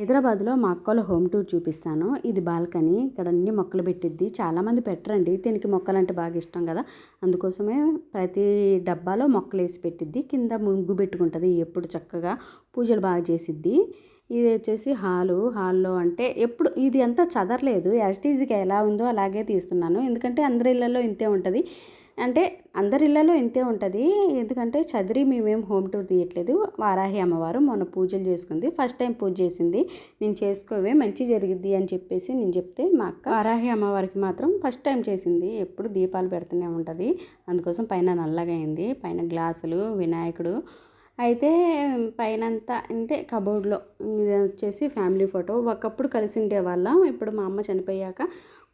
హైదరాబాద్లో మా అక్కల హోమ్ టూర్ చూపిస్తాను. ఇది బాల్కనీ. ఇక్కడ అన్ని మొక్కలు పెట్టిద్ది. చాలామంది పెట్టరండి. దీనికి మొక్కలంటే బాగా ఇష్టం కదా. అందుకోసమే ప్రతి డబ్బాలో మొక్కలు వేసి పెట్టిద్ది. కింద ముగ్గు పెట్టుకుంటుంది. ఎప్పుడు చక్కగా పూజలు బాగా చేసిద్ది. ఇది వచ్చేసి హాలు. హాల్లో అంటే ఎప్పుడు ఇది అంతా చదరలేదు. యాస్టీజీకి ఎలా ఉందో అలాగే తీస్తున్నాను. ఎందుకంటే అందరి ఇళ్ళల్లో ఇంతే ఉంటుంది. అంటే అందరి ఇళ్ళలో ఇంతే ఉంటుంది. ఎందుకంటే చదిరి మేమేం హోమ్ టూర్ తీయట్లేదు. వారాహి అమ్మవారు మొన్న పూజలు చేసుకుంది. ఫస్ట్ టైం పూజ చేసింది. నేను చేసుకోవే మంచి జరిగిద్ది అని చెప్పేసి నేను చెప్తే మా అక్క వారాహి అమ్మవారికి మాత్రం ఫస్ట్ టైం చేసింది. ఎప్పుడు దీపాలు పెడుతూనే ఉంటుంది. అందుకోసం పైన నల్లగా అయింది. పైన గ్లాసులు వినాయకుడు. అయితే పైనంతా అంటే కబోర్డ్లో ఇది వచ్చేసి ఫ్యామిలీ ఫోటో. ఒకప్పుడు కలిసి ఉండేవాళ్ళం. ఇప్పుడు మా అమ్మ చనిపోయాక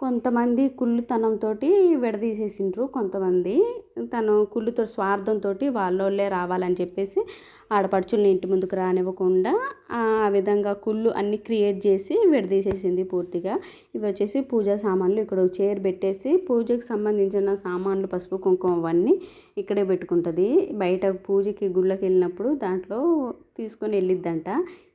కొంతమంది కుళ్ళుతనంతో విడదీసేసిండ్రు కొంతమంది. తను కుళ్ళుతో స్వార్థంతో వాళ్ళోళ్ళే రావాలని చెప్పేసి ఆడపడుచుల్ని ఇంటి ముందుకు రానివ్వకుండా ఆ విధంగా కుళ్ళు అన్ని క్రియేట్ చేసి విడదీసేసింది పూర్తిగా. ఇవి వచ్చేసి పూజా సామాన్లు. ఇక్కడ ఒక చైర్ పెట్టేసి పూజకి సంబంధించిన సామాన్లు పసుపు కుంకుమ అవన్నీ ఇక్కడే పెట్టుకుంటుంది. బయట పూజకి గుళ్ళకి వెళ్ళినప్పుడు దాంట్లో తీసుకొని వెళ్ళిద్దంట.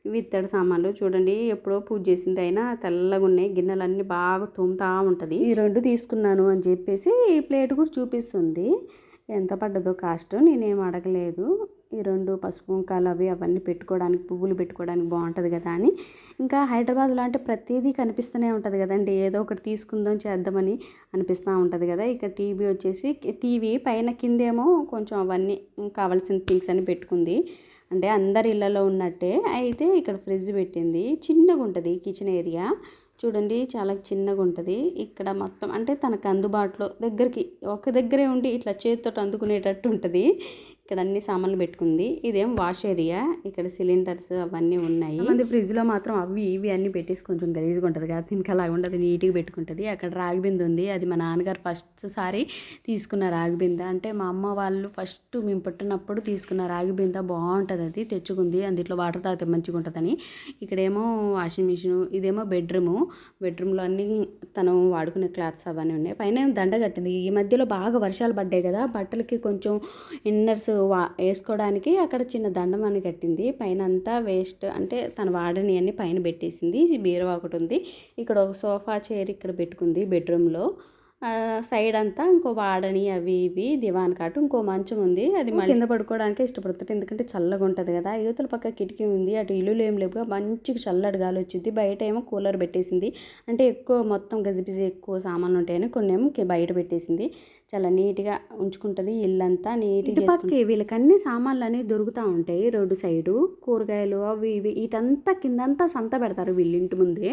ఇవి ఇత్తడి సామాన్లు చూడండి ఎప్పుడో పూజ చేసింది అయినా తెల్లగా ఉన్నాయి గిన్నెలన్నీ బాగా తోముతా ఉంటుంది. ఈ రెండు తీసుకున్నాను అని చెప్పేసి ఈ ప్లేట్ కూడా చూపిస్తుంది. ఎంత పడ్డదో కాస్ట్ నేనేం అడగలేదు. ఈ రెండు పసుపు కుంకాలు అవి అవన్నీ పెట్టుకోవడానికి పువ్వులు పెట్టుకోవడానికి బాగుంటుంది కదా అని. ఇంకా హైదరాబాద్లో అంటే ప్రతిదీ కనిపిస్తూనే ఉంటుంది కదండి. ఏదో ఒకటి తీసుకుందాం చేద్దామని అనిపిస్తూ ఉంటుంది కదా. ఇక టీవీ వచ్చేసి టీవీ పైన కిందేమో కొంచెం అవన్నీ కావాల్సిన థింగ్స్ అని పెట్టుకుంది. అంటే అందరి ఇళ్ళలో ఉన్నట్టే అయితే ఇక్కడ ఫ్రిడ్జ్ పెట్టింది. చిన్నగా ఉంటుంది కిచెన్ ఏరియా. చూడండి చాలా చిన్నగా ఉంటుంది. ఇక్కడ మొత్తం అంటే తనకు అందుబాటులో దగ్గరికి ఒక దగ్గరే ఉండి ఇట్లా చేతితో అందుకునేటట్టు ఉంటుంది. ఇక్కడ అన్ని సామాన్లు పెట్టుకుంది. ఇదేం వాష్ ఏరియా ఇక్కడ సిలిండర్స్ అవన్నీ ఉన్నాయి. మంది ఫ్రిడ్జ్లో మాత్రం అవి ఇవి అన్ని పెట్టేసి కొంచెం గలీజ్గా ఉంటుంది కదా. దీనికి అలా ఉండదు. నీట్గా పెట్టుకుంటుంది. అక్కడ రాగి బిందె ఉంది. అది మా నాన్నగారు ఫస్ట్ సారి తీసుకున్న రాగి బిందె. అంటే మా అమ్మ వాళ్ళు ఫస్ట్ మేము పుట్టినప్పుడు తీసుకున్న రాగి బిందె బాగుంటుంది అది. తెచ్చుకుంది. అందులో వాటర్ తాగితే మంచిగా ఉంటుందని. ఇక్కడేమో వాషింగ్ మిషన్ ఇదేమో బెడ్రూము బెడ్రూమ్లో అన్ని తను వాడుకునే క్లాత్స్ అవన్నీ ఉన్నాయి. పైన దండ కట్టింది. ఈ మధ్యలో బాగా వర్షాలు పడ్డాయి కదా. బట్టలకి కొంచెం ఇన్నర్స్ వా వేసుకోవడానికి అక్కడ చిన్న దండం అని కట్టింది. పైన అంతా వేస్ట్ అంటే తను వాడని అన్ని పైన పెట్టేసింది. బీరువా ఒకటి ఉంది. ఇక్కడ ఒక సోఫా చైర్ ఇక్కడ పెట్టుకుంది బెడ్రూమ్లో. సైడ్ అంతా ఇంకో వాడని అవి ఇవి దివాన్ కాటు ఇంకో మంచం ఉంది. అది కింద పడుకోవడానికి ఇష్టపడుతుంది ఎందుకంటే చల్లగా ఉంటుంది కదా. యువతల పక్క కిటికీ ఉంది అటు ఇల్లు ఏం లేవుగా మంచిగా చల్లటి గాలి వచ్చింది. బయట ఏమో కూలర్ పెట్టేసింది. అంటే ఎక్కువ మొత్తం గజిబిజి ఎక్కువ సామాన్లు ఉంటాయని కొన్ని ఏమో బయట పెట్టేసింది. చాలా నీట్గా ఉంచుకుంటుంది ఇల్లంతా నీట్గా పక్క వీళ్ళకి అన్ని సామాన్లు అనేవి దొరుకుతూ ఉంటాయి. రోడ్డు సైడు కూరగాయలు అవి ఇవి. వీటంతా కిందంతా సంత పెడతారు వీళ్ళ ఇంటి ముందే.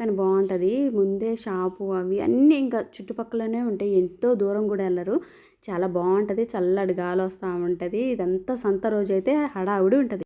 కానీ బాగుంటుంది. ముందే షాపు అవి అన్నీ ఇంకా చుట్టుపక్కలనే ఉంటాయి. ఎంతో దూరం కూడా వెళ్ళరు. చాలా బాగుంటుంది. చల్లటి గాలి వస్తూ ఉంటుంది. ఇదంతా సంత రోజు అయితే హడావుడి ఉంటుంది.